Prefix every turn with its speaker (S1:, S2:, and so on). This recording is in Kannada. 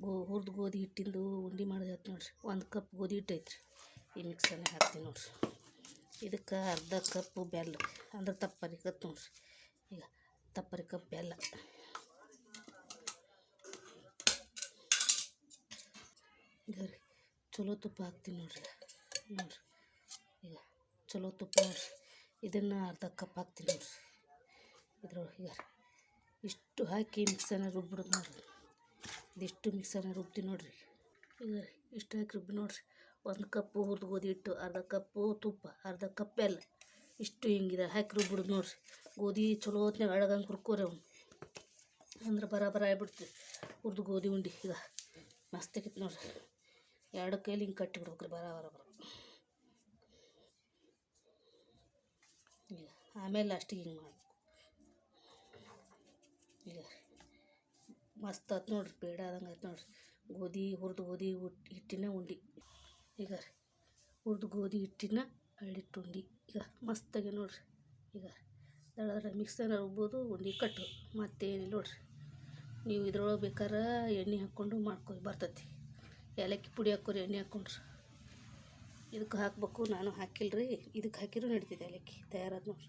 S1: ಗೋ ಹುರ್ದು ಗೋಧಿ ಹಿಟ್ಟಿಂದು ಉಂಡೆ ಮಾಡೋದು ಆಯ್ತು ನೋಡಿರಿ. ಒಂದು ಕಪ್ ಗೋಧಿ ಹಿಟ್ಟು ಐತ್ರಿ. ಈ ಮಿಕ್ಸರ್ನಾಗ ಹಾಕ್ತೀನಿ ನೋಡಿರಿ. ಇದಕ್ಕೆ ಅರ್ಧ ಕಪ್ ಬೆಲ್ಲ, ಅಂದ್ರೆ ತಪ್ಪರಿ ಕತ್ ನೋಡಿರಿ. ಈಗ ತಪ್ಪರಿ ಕಪ್ ಬೆಲ್ಲ. ಈಗ ಚಲೋ ತುಪ್ಪ ಹಾಕ್ತೀನಿ ನೋಡಿರಿ. ನೋಡಿರಿ. ಈಗ ಚಲೋ ತುಪ್ಪ ನೋಡಿರಿ. ಇದನ್ನು ಅರ್ಧ ಕಪ್ ಹಾಕ್ತೀನಿ ನೋಡಿರಿ. ಇದ್ರೊಳಗೆ ಈಗ ಇಷ್ಟು ಹಾಕಿ ಮಿಕ್ಸರ್ನ ರುಬ್ಬಿಡೋದು ನೋಡಿರಿ. ಇದಿಷ್ಟು ಮಿಕ್ಸರ್ನ ರುಬ್ತೀನಿ ನೋಡಿರಿ. ಇದು ಇಷ್ಟು ಹಾಕಿ ರುಬ್ಬಿ ನೋಡಿರಿ. ಒಂದು ಕಪ್ಪು ಹುರಿದು ಗೋಧಿ ಹಿಟ್ಟು ಅರ್ಧ ಕಪ್ಪು ತುಪ್ಪ, ಅರ್ಧ ಕಪ್ ಬೆಲ್ಲ ಇಷ್ಟು ಹಿಂಗಿದೆ ಹಾಕಿ ರುಬ್ಬಿಡೋದು ನೋಡಿರಿ. ಗೋಧಿ ಚಲೋ ಹೊತ್ನಾಗ ಅಳಗಂಗೆ ಹುರ್ಕೋರಿ ಅವ್ನು. ಅಂದ್ರೆ ಬರಾಬರ ಆಗ್ಬಿಡ್ತು ಹುರಿದು ಗೋಧಿ ಉಂಡೆ. ಈಗ ಮಸ್ತ್ ಆಗೈತೆ ನೋಡಿರಿ. ಎರಡು ಕೈಲಿ ಹಿಂಗೆ ಕಟ್ಟಿ ಬಿಡ್ಬೇಕು ರೀ ಬರ ಬರ ಬರ ಆಮೇಲೆ ಲಾಸ್ಟಿಗೆ ಹಿಂಗೆ ಮಾಡಬೇಕು. ಈಗ ಮಸ್ತ್ ಆಯ್ತು ನೋಡ್ರಿ, ಪೇಡ ಆದಂಗೆ ಆಯ್ತು ನೋಡ್ರಿ. ಗೋಧಿ ಹುರಿದು ಗೋಧಿ ಹಿಟ್ಟಿನ ಉಂಡೆ. ಈಗ ಹುರಿದು ಗೋಧಿ ಹಿಟ್ಟಿನ ಅಳ್ಳಿಟ್ಟು ಉಂಡೆ. ಈಗ ಮಸ್ತಾಗಿ ನೋಡ್ರಿ. ಈಗ ದಡ ಮಿಕ್ಸರ್ನ ರುಬ್ಬೋದು ಉಂಡೆ ಕಟ್ಟು. ಮತ್ತೇನಿಲ್ಲ ನೋಡ್ರಿ. ನೀವು ಇದ್ರೊಳಗೆ ಬೇಕಾರ ಎಣ್ಣೆ ಹಾಕ್ಕೊಂಡು ಮಾಡ್ಕೊ ಬರ್ತೈತಿ. ಏಲಕ್ಕಿ ಪುಡಿ ಹಾಕೋರಿ, ಎಣ್ಣೆ ಹಾಕ್ಕೊಂಡ್ರಿ ಇದಕ್ಕೆ ಹಾಕ್ಬೇಕು, ನಾನು ಹಾಕಿಲ್ಲ ರೀ ಇದಕ್ಕೆ ಹಾಕಿರೂ ನಡೀತಿದೆ ಏಲಕ್ಕಿ, ತಯಾರಾದ ನೋಡ್ರಿ.